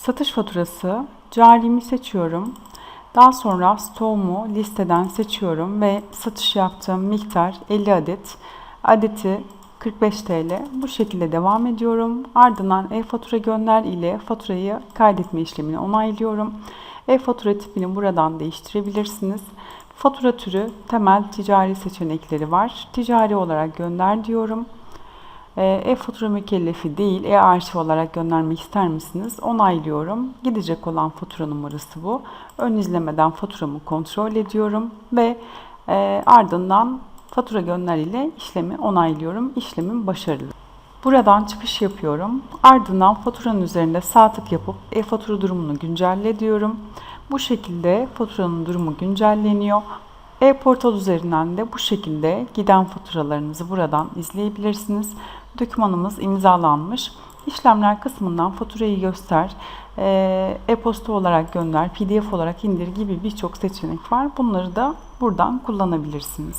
Satış faturası carimi seçiyorum. Daha sonra stoğumu listeden seçiyorum ve satış yaptığım miktar 50 adet. Adeti 45 TL. Bu şekilde devam ediyorum. Ardından e-fatura gönder ile faturayı kaydetme işlemini onaylıyorum. E-fatura tipini buradan değiştirebilirsiniz. Fatura türü temel ticari seçenekleri var. Ticari olarak gönder diyorum. E, E-fatura mükellefi değil, e-arşiv olarak göndermek ister misiniz? Onaylıyorum. Gidecek olan fatura numarası bu. Ön izlemeden faturamı kontrol ediyorum ve e, ardından fatura gönder ile işlemi onaylıyorum. İşlemim başarılı. Buradan çıkış yapıyorum. Ardından faturanın üzerinde sağ tık yapıp e-fatura durumunu güncelle diyorum. Bu şekilde faturanın durumu güncelleniyor. E-portal üzerinden de bu şekilde giden faturalarınızı buradan izleyebilirsiniz. Dokümanımız imzalanmış. İşlemler kısmından faturayı göster, e, e-posta olarak gönder, pdf olarak indir gibi birçok seçenek var. Bunları da buradan kullanabilirsiniz.